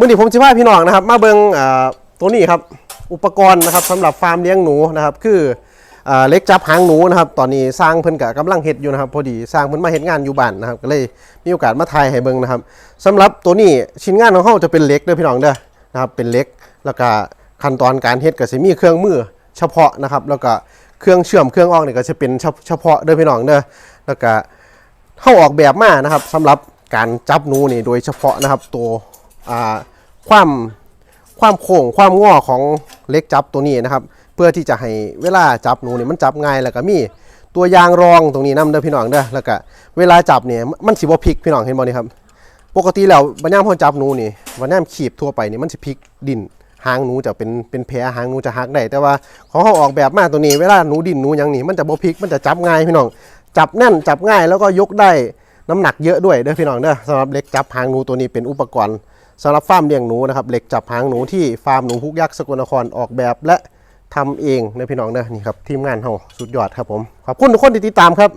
มื่อนี้ผมจะพาพี่น้องนะครับ มาเบิงตัวนี้ครับอุปกรณ์นะครับสำหรับฟาร์มเลี้ยงหนูนะครับ คืออเล็กจับหางหนูนะครับ ตอนนี้สร้างเพิ่นกะกำลังเฮ็ดอยู่นะครับ พอดีสร้างเพิ่นมาเฮ็ดงานอยู่บ้านนะครับก็เลยมีโอกาสมาถ่ายให้เบิงนะครับสำหรับตัวนี้ชิ้นงานของเฮาจะเป็นเล็กเด้อพี่น้องเด้อนะครับเป็นเล็กแล้วก็ขั้นตอนการเฮ็ดก็สิมีเครื่องมือเฉพาะนะครับ แล้วก็เครื่องเชื่อมเครื่องออกนี่ยก็จะเป็นเฉพาะเด้อพี่น้องเด้อแล้วก็เข้าออกแบบมานะครับสำหรับการจับหนูนี่โดยเฉพาะนะครับตัว ความความโค้งความงอของเล็กจับตัวนี้นะครับ เพื่อที่จะให้เวลาจับหนูนี่มันจับง่ายแล้วก็มีตัวยางรองตรงนี้นํเด้อพี่น้องเด้อแล้วก็เวลาจับเนี่ยมันสิบ่พลิกพี่น้องเห็นบ่นี่ครับ ปกติแล้วบัญญัติพอจับหนูนี่บัญญัติขีบทั่วไปนี่มันสิพลิกดินหางหนูจะเป็นเป็นแผลหางหนูจะหักได้แต่ว่าของเขาออกแบบมาตัวนี้ เวลาหนูดินหนูยังนี่มันจะบ่พลิกมันจะจับง่ายพี่น้องจับแน่นจับง่ายแล้วก็ยกได้น้ำหนักเยอะด้วยเด้อพี่น้องเด้อสำหรับเล็กจับหางหนูตัวนี้เป็นอุปกรณ์ สำหรับฟาร์มเลี้ยงหนูนะครับเหล็กจับหางหนูที่ฟาร์มหนูฮุกยักษ์สกลนครออกแบบและทำเองในพี่น้องเนะนี่ครับทีมงานเฮาสุดยอดครับผมขอบคุณทุกคนที่ติดตามครับ